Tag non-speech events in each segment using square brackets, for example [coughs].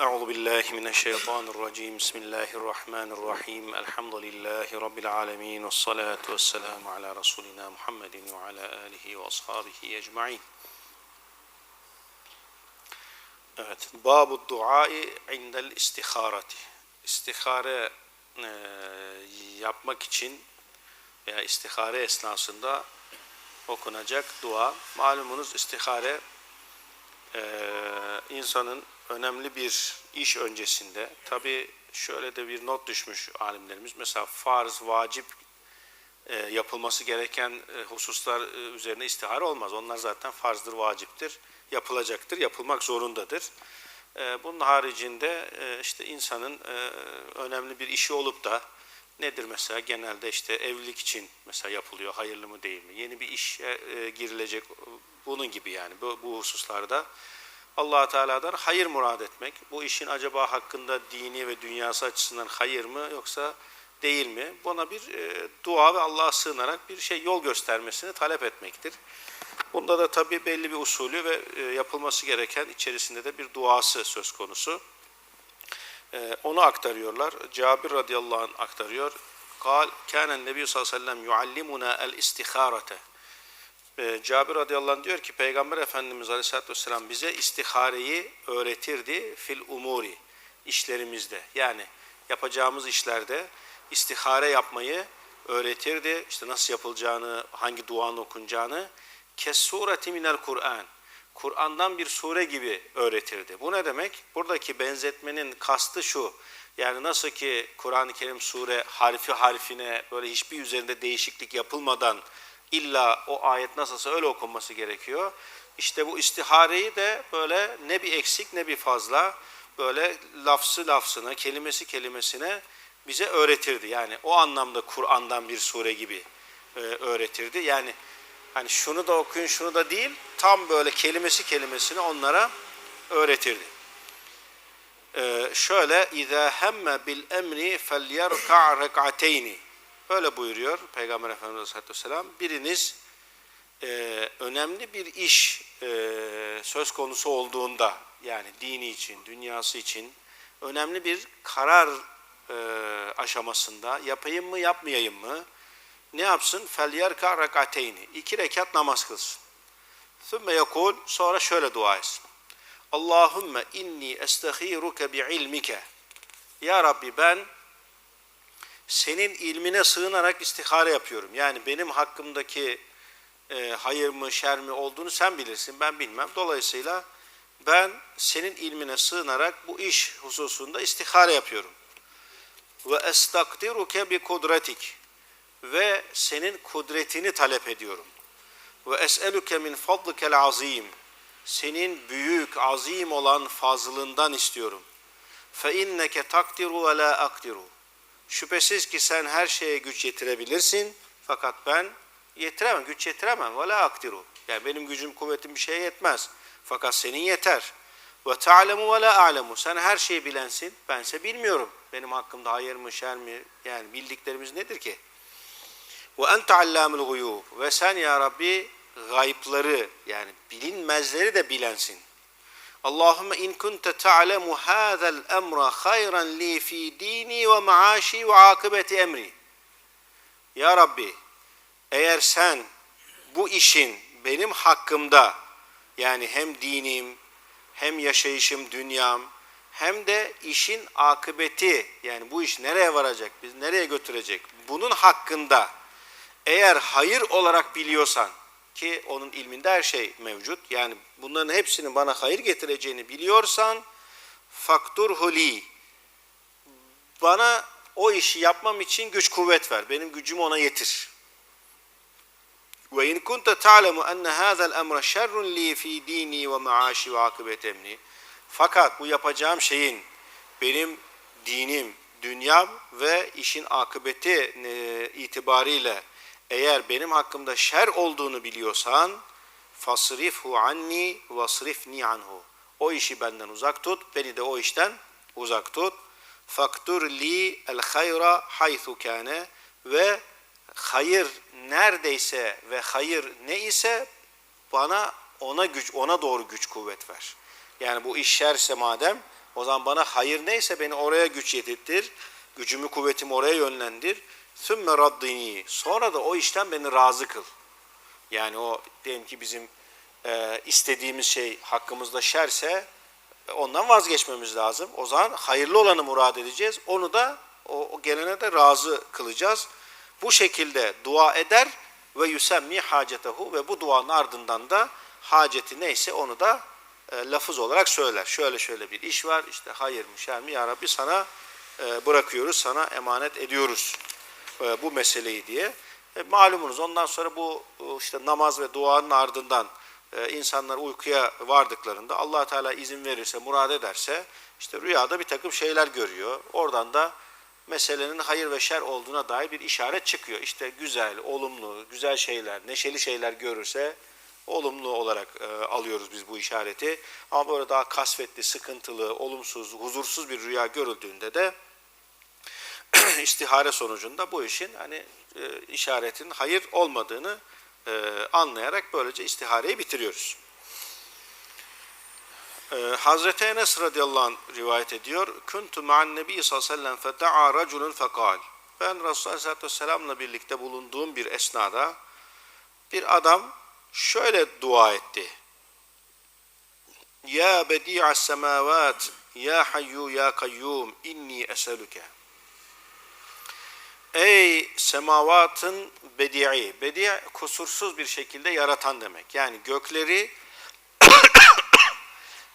أعوذ بالله من الشيطان الرجيم بسم الله الرحمن الرحيم الحمد لله رب العالمين والصلاة والسلام على رسولنا محمد وعلى آله وأصحابه أجمعين Evet, babu duai indel istiharati. İstihare e, yapmak için veya istihare esnasında okunacak dua. Malumunuz istihare e, insanın önemli bir iş öncesinde tabi şöyle de bir not düşmüş alimlerimiz. Mesela farz, vacip e, yapılması gereken e, hususlar e, üzerine istihare olmaz. Onlar zaten farzdır, vaciptir, yapılacaktır, yapılmak zorundadır. E, bunun haricinde e, işte insanın e, önemli bir işi olup da nedir mesela genelde işte evlilik için mesela yapılıyor hayırlı mı değil mi? Yeni bir işe e, girilecek bunun gibi yani bu, bu hususlarda allah Teala'dan hayır murad etmek. Bu işin acaba hakkında dini ve dünyası açısından hayır mı yoksa değil mi? Buna bir e, dua ve Allah'a sığınarak bir şey yol göstermesini talep etmektir. Bunda da tabii belli bir usulü ve e, yapılması gereken içerisinde de bir duası söz konusu. E, onu aktarıyorlar. Cabir radıyallahu anh aktarıyor. Kal, kânen nebiyyü sallallahu aleyhi ve sellem yuallimuna el istiharete. E, Cabir radıyallahu anh diyor ki Peygamber Efendimiz aleyhissalatü vesselam bize istihareyi öğretirdi fil umuri işlerimizde. Yani yapacağımız işlerde istihare yapmayı öğretirdi. İşte nasıl yapılacağını, hangi duanın okunacağını. Kes sureti minel Kur'an. Kur'an'dan bir sure gibi öğretirdi. Bu ne demek? Buradaki benzetmenin kastı şu. Yani nasıl ki Kur'an-ı Kerim sure harfi harfine böyle hiçbir üzerinde değişiklik yapılmadan illa o ayet nasılsa öyle okunması gerekiyor. İşte bu istihareyi de böyle ne bir eksik ne bir fazla böyle lafzı lafzına, kelimesi kelimesine bize öğretirdi. Yani o anlamda Kur'an'dan bir sure gibi e, öğretirdi. Yani hani şunu da okuyun şunu da değil tam böyle kelimesi kelimesine onlara öğretirdi. Ee, şöyle اِذَا هَمَّ بِالْاَمْرِ فَلْيَرْكَعْ رَكْعَتَيْنِ Öyle buyuruyor Peygamber Efendimiz Aleyhisselatü Vesselam. Biriniz e, önemli bir iş e, söz konusu olduğunda yani dini için, dünyası için önemli bir karar e, aşamasında yapayım mı yapmayayım mı ne yapsın? فَلْيَرْكَعْ رَكْعَتَيْنِ İki rekat namaz kılsın. ثُمَّ يَقُولْ Sonra şöyle dua etsin. Allahümme inni estehiruke bi'ilmike. Ya Rabbi ben senin ilmine sığınarak istihare yapıyorum. Yani benim hakkımdaki e, hayır mı şer mi olduğunu sen bilirsin ben bilmem. Dolayısıyla ben senin ilmine sığınarak bu iş hususunda istihare yapıyorum. Ve estakdiruke bi kudretik ve senin kudretini talep ediyorum. Ve es'eluke min fadlikel azim senin büyük, azim olan fazlından istiyorum. Fe inneke takdiru ve la akdiru. Şüphesiz ki sen her şeye güç yetirebilirsin fakat ben yetiremem, güç yetiremem. Ve la akdiru. Yani benim gücüm, kuvvetim bir şeye yetmez. Fakat senin yeter. Ve ta'lemu ve la a'lemu. Sen her şeyi bilensin, bense bilmiyorum. Benim hakkımda hayır mı, şer mi? Yani bildiklerimiz nedir ki? Ve ente allamul guyub. Ve sen ya Rabbi gayipları yani bilinmezleri de bilensin. Allahümme in kunte ta'lemu hâzel emra hayran li fi dini ve maaşi ve akıbeti emri. Ya Rabbi eğer sen bu işin benim hakkımda yani hem dinim hem yaşayışım dünyam hem de işin akıbeti yani bu iş nereye varacak biz nereye götürecek bunun hakkında eğer hayır olarak biliyorsan ki onun ilminde her şey mevcut. Yani bunların hepsinin bana hayır getireceğini biliyorsan faktur huli bana o işi yapmam için güç kuvvet ver. Benim gücümü ona yetir. Ve in kunta ta'lemu enne hadzal emra şerrun li fi dini ve maaşi ve akıbet emni. Fakat bu yapacağım şeyin benim dinim, dünyam ve işin akıbeti e, itibariyle eğer benim hakkımda şer olduğunu biliyorsan fasrifhu anni vasrifni anhu. O işi benden uzak tut, beni de o işten uzak tut. Faktur li el hayra haythu kane ve hayır neredeyse ve hayır ne ise bana ona güç ona doğru güç kuvvet ver. Yani bu iş şerse madem O zaman bana hayır neyse beni oraya güç yetirtir. Gücümü kuvvetimi oraya yönlendir. Sümme raddini. Sonra da o işten beni razı kıl. Yani o diyelim ki bizim e, istediğimiz şey hakkımızda şerse ondan vazgeçmemiz lazım. O zaman hayırlı olanı murad edeceğiz. Onu da o, o gelene de razı kılacağız. Bu şekilde dua eder ve yusemmi hacetehu ve bu duanın ardından da haceti neyse onu da e, lafız olarak söyler. Şöyle şöyle bir iş var işte hayır mı şer mi ya Rabbi sana bırakıyoruz sana emanet ediyoruz e, bu meseleyi diye. E, malumunuz ondan sonra bu e, işte namaz ve duanın ardından e, insanlar uykuya vardıklarında allah Teala izin verirse, murad ederse işte rüyada bir takım şeyler görüyor. Oradan da meselenin hayır ve şer olduğuna dair bir işaret çıkıyor. İşte güzel, olumlu, güzel şeyler, neşeli şeyler görürse olumlu olarak e, alıyoruz biz bu işareti. Ama böyle daha kasvetli, sıkıntılı, olumsuz, huzursuz bir rüya görüldüğünde de [clears throat] istihare sonucunda bu işin hani e, işaretin hayır olmadığını e, anlayarak böylece istihareyi bitiriyoruz. E, Hazreti Enes radıyallahu anh rivayet ediyor. Kuntu ma'an nebi sallallahu aleyhi ve sellem fekal. Ben Resulullah aleyhissalatü vesselamla birlikte bulunduğum bir esnada bir adam şöyle dua etti. Ya bedi'as semavat, ya hayyu ya kayyum, inni eselüke. Ey semavatın bedi'i, bedi' kusursuz bir şekilde yaratan demek. Yani gökleri [coughs]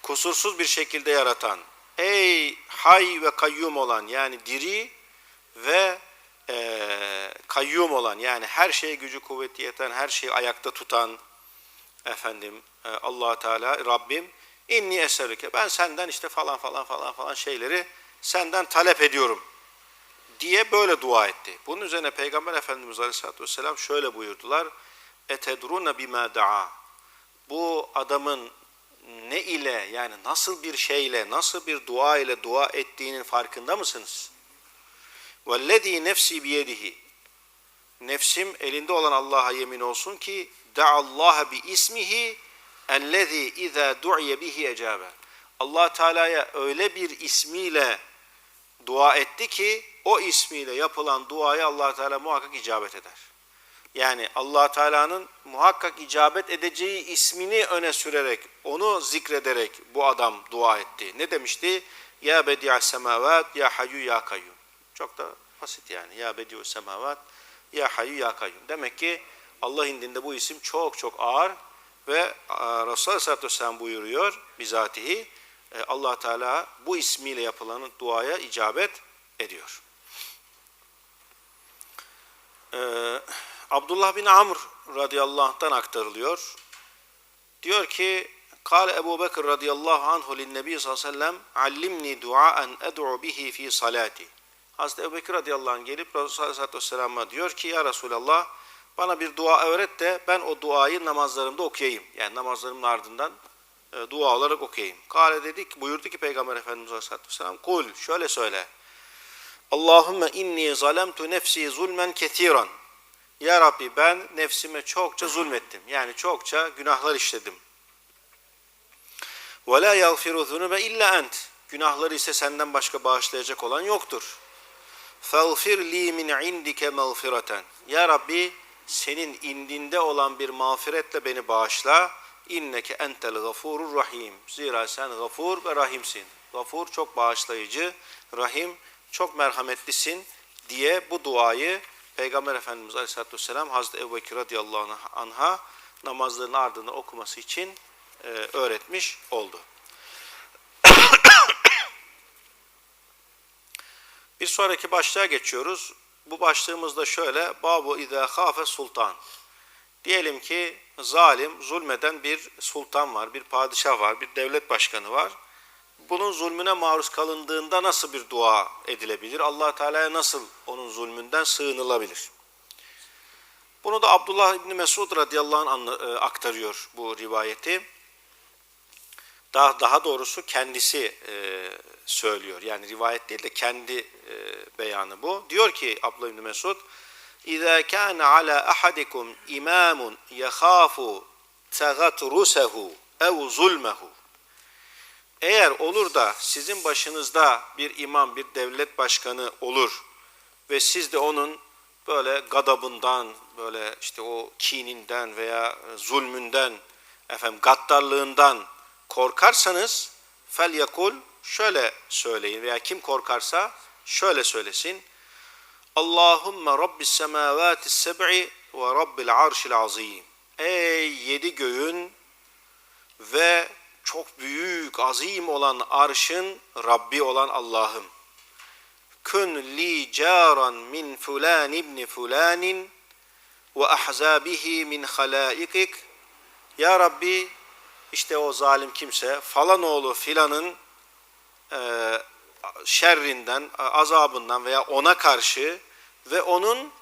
kusursuz bir şekilde yaratan, ey hay ve kayyum olan yani diri ve e, kayyum olan yani her şeye gücü kuvveti yeten, her şeyi ayakta tutan efendim e, allah Teala Rabbim inni eserüke ben senden işte falan falan falan falan şeyleri senden talep ediyorum diye böyle dua etti. Bunun üzerine Peygamber Efendimiz Aleyhisselatü Vesselam şöyle buyurdular. Etedruna bima daa. Bu adamın ne ile yani nasıl bir şeyle, nasıl bir dua ile dua ettiğinin farkında mısınız? Vellezî nefsi biyedihi. Nefsim elinde olan Allah'a yemin olsun ki Allah bi ismihi ellezî izâ du'iye bihi ecabe. Allah Teala'ya öyle bir ismiyle dua etti ki o ismiyle yapılan duaya Allah Teala muhakkak icabet eder. Yani Allah Teala'nın muhakkak icabet edeceği ismini öne sürerek, onu zikrederek bu adam dua etti. Ne demişti? Ya bedi'as semavat, ya hayyu ya kayyum. Çok da basit yani. Ya bedi'us semavat, ya hayyu ya kayyum. Demek ki Allah indinde bu isim çok çok ağır ve e, Resulullah Aleyhisselatü Vesselam buyuruyor bizatihi e, allah Teala bu ismiyle yapılan duaya icabet ediyor. Ee, Abdullah bin Amr radıyallahu anh'tan aktarılıyor. Diyor ki Kale Ebu Bekir radıyallahu anhu linnebi sallallahu aleyhi ve sellem allimni duaen ed'u bihi fi salati. Hazreti Ebu Bekir radıyallahu anh gelip Resulullah aleyhisselatü vesselam'a diyor ki ya Resulallah bana bir dua öğret de ben o duayı namazlarımda okuyayım. Yani namazlarımın ardından e, dua olarak okuyayım. Kale dedik, buyurdu ki Peygamber Efendimiz Aleyhisselatü Vesselam, kul şöyle söyle. Allahümme inni zalemtu nefsi zulmen ketiran. Ya Rabbi ben nefsime çokça zulmettim. Yani çokça günahlar işledim. Ve la yagfiru zunube illa ent. Günahları ise senden başka bağışlayacak olan yoktur. Fağfir li min indike mağfireten. Ya Rabbi senin indinde olan bir mağfiretle beni bağışla. İnneke entel gafurur rahim. Zira sen gafur ve rahimsin. Gafur çok bağışlayıcı, rahim çok merhametlisin diye bu duayı Peygamber Efendimiz Aleyhisselatü Vesselam Hazreti Ebu Bekir radıyallahu anh'a namazların ardından okuması için e, öğretmiş oldu. [coughs] Bir sonraki başlığa geçiyoruz. Bu başlığımızda şöyle, Babu İzâ Khâfe Sultan. Diyelim ki zalim, zulmeden bir sultan var, bir padişah var, bir devlet başkanı var Bunun zulmüne maruz kalındığında nasıl bir dua edilebilir? allah Teala'ya nasıl onun zulmünden sığınılabilir? Bunu da Abdullah İbni Mesud radıyallahu anh e, aktarıyor bu rivayeti. Daha, daha doğrusu kendisi e, söylüyor. Yani rivayet değil de kendi e, beyanı bu. Diyor ki Abdullah İbni Mesud, اِذَا كَانَ عَلَى أَحَدِكُمْ اِمَامٌ يَخَافُ تَغَتْرُسَهُ اَوْ ظُلْمَهُ eğer olur da sizin başınızda bir imam, bir devlet başkanı olur ve siz de onun böyle gadabından, böyle işte o kininden veya zulmünden, efendim gaddarlığından korkarsanız fel yakul şöyle söyleyin veya kim korkarsa şöyle söylesin. Allahümme Rabbis semavati seb'i ve Rabbil arşil azim. Ey yedi göğün ve çok büyük, azim olan arşın Rabbi olan Allah'ım. Kün li caran min fulan ibni fulanin ve ahzabihi min halaikik. Ya Rabbi işte o zalim kimse falan oğlu filanın e, şerrinden, azabından veya ona karşı ve onun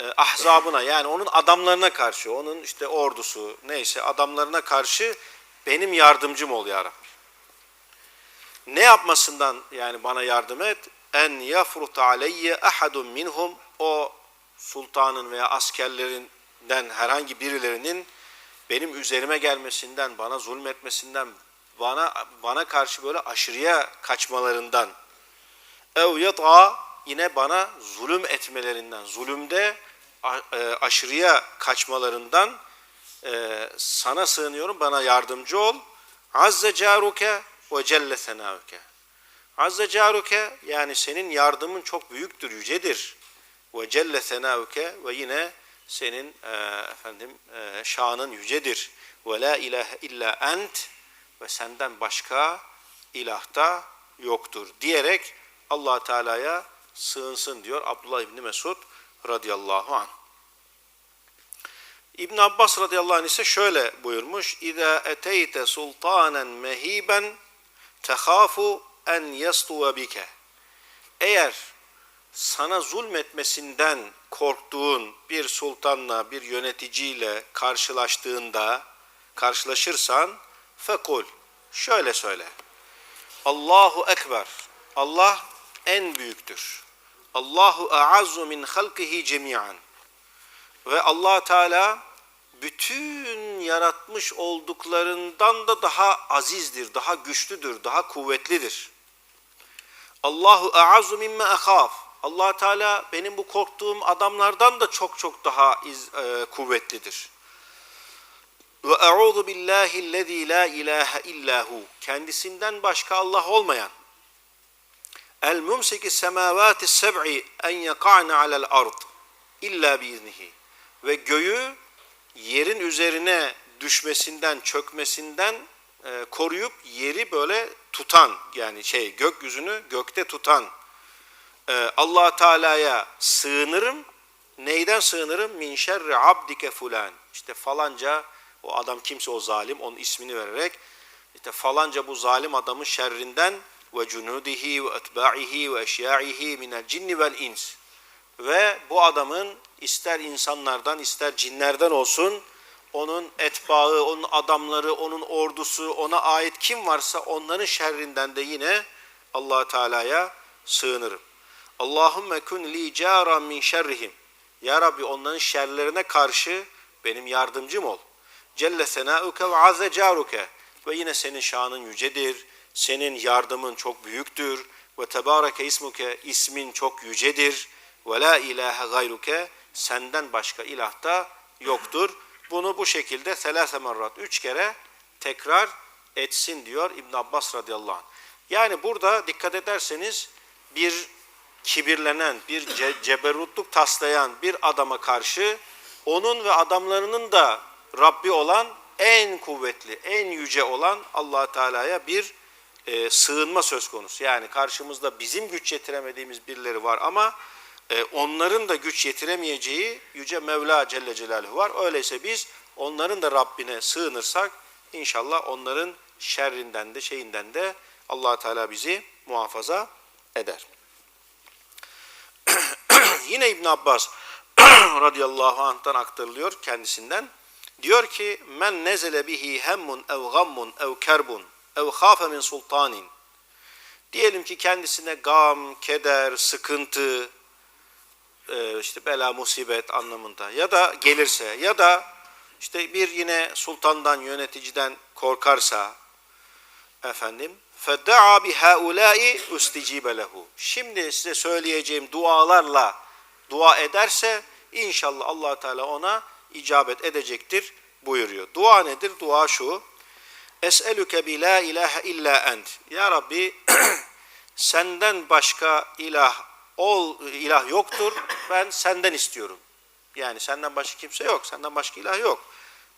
e, ahzabına yani onun adamlarına karşı, onun işte ordusu neyse adamlarına karşı benim yardımcım ol ya Rabbi. Ne yapmasından yani bana yardım et? En yafrut aleyye ahadun minhum o sultanın veya askerlerinden herhangi birilerinin benim üzerime gelmesinden, bana zulmetmesinden, bana bana karşı böyle aşırıya kaçmalarından ev yat'a yine bana zulüm etmelerinden, zulümde e, aşırıya kaçmalarından e, sana sığınıyorum, bana yardımcı ol. Azze caruke ve celle senauke. Azze caruke yani senin yardımın çok büyüktür, yücedir. Ve celle senauke ve yine senin e, efendim e, şanın yücedir. Ve la ilahe illa ent ve senden başka ilahta yoktur diyerek Allah Teala'ya sığınsın diyor Abdullah İbni Mesud radıyallahu anh. İbn Abbas radıyallahu anh ise şöyle buyurmuş: "İza eteyte sultanen mehiben tehafu en yastuva bike." Eğer sana zulmetmesinden korktuğun bir sultanla, bir yöneticiyle karşılaştığında, karşılaşırsan fekul şöyle söyle. Allahu ekber. Allah en büyüktür. Allahu a'azzu min halkihi cemiyan. Ve Allah Teala bütün yaratmış olduklarından da daha azizdir, daha güçlüdür, daha kuvvetlidir. Allahu a'azzu mimme ahaf. Allah Teala benim bu korktuğum adamlardan da çok çok daha iz, e, kuvvetlidir. Ve a'udhu billahi lezî la ilahe illahu. Kendisinden başka Allah olmayan. El mumsiki semavati seb'i en yaka'ne alel ard illa biiznihi. Ve göğü yerin üzerine düşmesinden, çökmesinden e, koruyup yeri böyle tutan yani şey gökyüzünü gökte tutan e, Allah Teala'ya sığınırım. Neyden sığınırım? Min şerri abdike fulan. İşte falanca o adam kimse o zalim onun ismini vererek işte falanca bu zalim adamın şerrinden ve cunudihi ve etba'ihi ve eşya'ihi minel cinni vel ins. Ve bu adamın ister insanlardan ister cinlerden olsun onun etbağı, onun adamları, onun ordusu, ona ait kim varsa onların şerrinden de yine allah Teala'ya sığınırım. Allahümme kun li caran min şerrihim. Ya Rabbi onların şerlerine karşı benim yardımcım ol. Celle senauke ve azze caruke. Ve yine senin şanın yücedir. Senin yardımın çok büyüktür. Ve tebareke ismuke ismin çok yücedir. Ve la ilahe gayruke senden başka ilah da yoktur. Bunu bu şekilde selase merrat üç kere tekrar etsin diyor İbn Abbas radıyallahu anh. Yani burada dikkat ederseniz bir kibirlenen, bir ce ceberrutluk taslayan bir adama karşı onun ve adamlarının da Rabbi olan en kuvvetli, en yüce olan allah Teala'ya bir e, sığınma söz konusu. Yani karşımızda bizim güç yetiremediğimiz birileri var ama e, onların da güç yetiremeyeceği Yüce Mevla Celle Celaluhu var. Öyleyse biz onların da Rabbine sığınırsak inşallah onların şerrinden de şeyinden de allah Teala bizi muhafaza eder. [clears throat] Yine İbn Abbas [clears throat] radıyallahu anh'tan aktarılıyor kendisinden. Diyor ki men nezele bihi hemmun ev gammun ev kerbun ev khafe min sultanin. Diyelim ki kendisine gam, keder, sıkıntı, e, işte bela musibet anlamında ya da gelirse ya da işte bir yine sultandan yöneticiden korkarsa efendim fed'a bi haula'i usticibe lehu. Şimdi size söyleyeceğim dualarla dua ederse inşallah Allah Teala ona icabet edecektir buyuruyor. Dua nedir? Dua şu. Es'elüke bi la ilahe illa ent. Ya Rabbi [clears throat] senden başka ilah ol ilah yoktur. Ben senden istiyorum. Yani senden başka kimse yok. Senden başka ilah yok.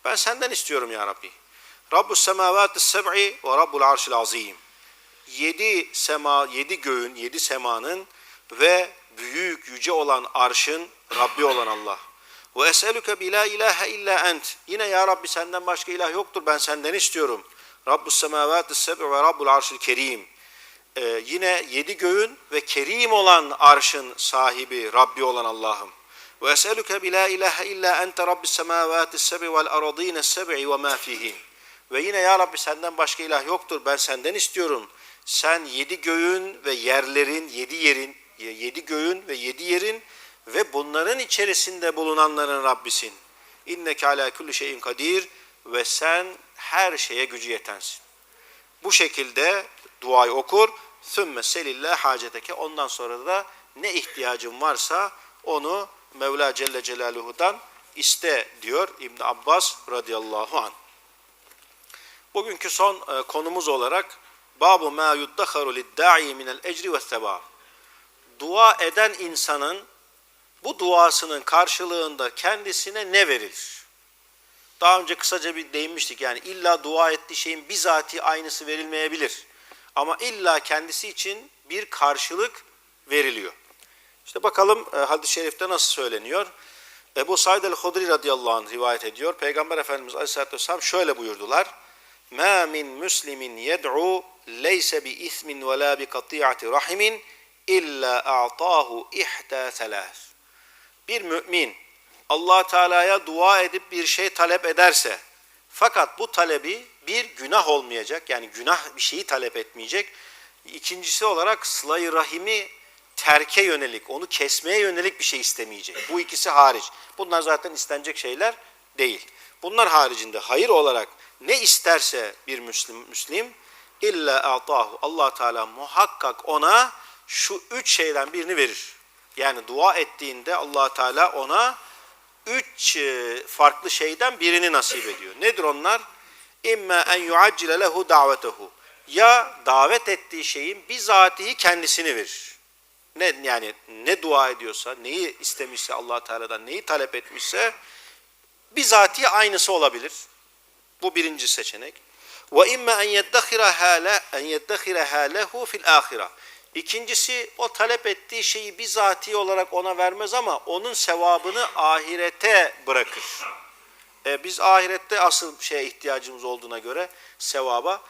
Ben senden istiyorum ya Rabbi. Rabbus semavati seb'i ve Rabbul arşil azim. Yedi sema, yedi göğün, yedi semanın ve büyük yüce olan arşın Rabbi olan Allah. Ve es'elüke bi la ilahe illa ent. Yine ya Rabbi senden başka ilah yoktur. Ben senden istiyorum. Rabbus semavati seb'i ve Rabbul arşil kerim. Ee, yine yedi göğün ve kerim olan arşın sahibi Rabbi olan Allah'ım. Ve es'elüke bi la ilahe illa ente rabbis semavati sebi vel aradine sebi ve ma fihin. Ve yine ya Rabbi senden başka ilah yoktur. Ben senden istiyorum. Sen yedi göğün ve yerlerin, yedi yerin, yedi göğün ve yedi yerin ve bunların içerisinde bulunanların Rabbisin. İnneke ala kulli şeyin kadir ve sen her şeye gücü yetensin. Bu şekilde duayı okur. Sümme selillah haceteke. Ondan sonra da ne ihtiyacın varsa onu Mevla Celle Celaluhu'dan iste diyor İbn Abbas radıyallahu an. Bugünkü son e, konumuz olarak Babu ma yuddakharu lid-da'i minel ecri ve sebab. Dua eden insanın bu duasının karşılığında kendisine ne verilir? Daha önce kısaca bir değinmiştik. Yani illa dua ettiği şeyin bizatihi aynısı verilmeyebilir. Ama illa kendisi için bir karşılık veriliyor. İşte bakalım e, hadis-i şerifte nasıl söyleniyor. Ebu Said el-Hudri radıyallahu anh rivayet ediyor. Peygamber Efendimiz aleyhissalatü vesselam şöyle buyurdular. مَا مِنْ مُسْلِمٍ يَدْعُوا لَيْسَ بِإِثْمٍ وَلَا بِقَطِيعَةِ رَحِمٍ اِلَّا اَعْطَاهُ اِحْتَى ثَلَاثٍ Bir mümin allah Teala'ya dua edip bir şey talep ederse fakat bu talebi bir günah olmayacak yani günah bir şeyi talep etmeyecek. İkincisi olarak sıla rahimi terke yönelik, onu kesmeye yönelik bir şey istemeyecek. Bu ikisi hariç. Bunlar zaten istenecek şeyler değil. Bunlar haricinde hayır olarak ne isterse bir Müslim, Müslim illa atahu Allah Teala muhakkak ona şu üç şeyden birini verir. Yani dua ettiğinde Allah Teala ona üç e, farklı şeyden birini nasip ediyor. Nedir onlar? İmme en yuaccile lehu davetehu. Ya davet ettiği şeyin bizatihi kendisini verir. Ne yani ne dua ediyorsa, neyi istemişse Allah Teala'dan, neyi talep etmişse bizatihi aynısı olabilir. Bu birinci seçenek. Ve imme en yeddehiraha le en yeddehiraha lehu fil ahire. İkincisi o talep ettiği şeyi bizatihi olarak ona vermez ama onun sevabını ahirete bırakır. E, biz ahirette asıl şeye ihtiyacımız olduğuna göre sevaba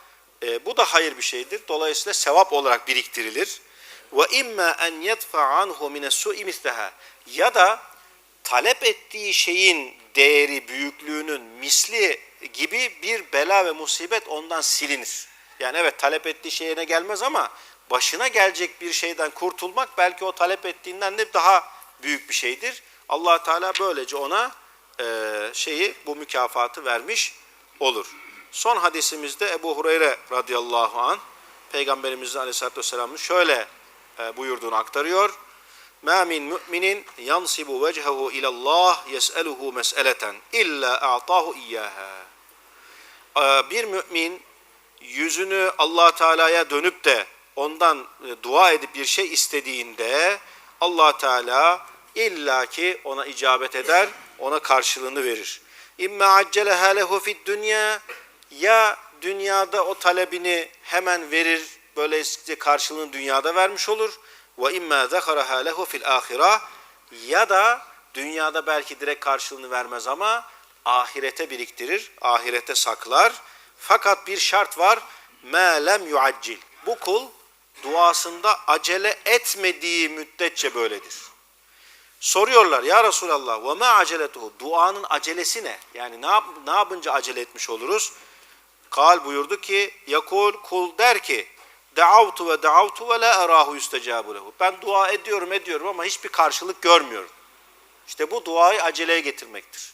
e, bu da hayır bir şeydir. Dolayısıyla sevap olarak biriktirilir. Ve imma en yedfa anhu mine su'i misleha. Ya da talep ettiği şeyin değeri, büyüklüğünün misli gibi bir bela ve musibet ondan silinir. Yani evet talep ettiği şeyine gelmez ama başına gelecek bir şeyden kurtulmak belki o talep ettiğinden de daha büyük bir şeydir. allah Teala böylece ona e, şeyi bu mükafatı vermiş olur. Son hadisimizde Ebu Hureyre radıyallahu an Peygamberimizin aleyhissalatü vesselam'ın şöyle e, buyurduğunu aktarıyor. مَا مِنْ مُؤْمِنٍ يَنْصِبُ وَجْهَهُ اِلَى اللّٰهِ يَسْأَلُهُ مَسْأَلَةً اِلَّا اَعْطَاهُ اِيَّاهَا Bir mümin yüzünü allah Teala'ya dönüp de ondan e, dua edip bir şey istediğinde allah Teala illaki ona icabet eder, ona karşılığını verir. İmme acceleha lehu fid dünya ya dünyada o talebini hemen verir, böylece karşılığını dünyada vermiş olur. Ve imma zekaraha lehu fil ahira ya da dünyada belki direkt karşılığını vermez ama ahirete biriktirir, ahirete saklar. Fakat bir şart var. Ma lem yuaccil. Bu kul duasında acele etmediği müddetçe böyledir. Soruyorlar ya Resulallah ve ma aceletuhu duanın acelesi ne? Yani ne, yap, ne yapınca acele etmiş oluruz? Kal buyurdu ki yakul kul der ki Da'avtu ve da'avtu ve la erahu yüstecabu lehu. Ben dua ediyorum ediyorum ama hiçbir karşılık görmüyorum. İşte bu duayı aceleye getirmektir.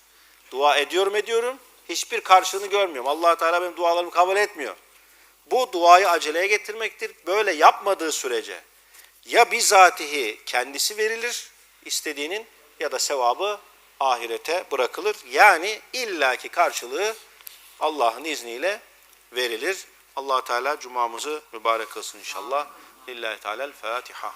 Dua ediyorum ediyorum hiçbir karşılığını görmüyorum. allah Teala benim dualarımı kabul etmiyor. bu duayı aceleye getirmektir. Böyle yapmadığı sürece ya bizatihi kendisi verilir istediğinin ya da sevabı ahirete bırakılır. Yani illaki karşılığı Allah'ın izniyle verilir. allah Teala cumamızı mübarek kılsın inşallah. Lillahi Teala'l Fatiha.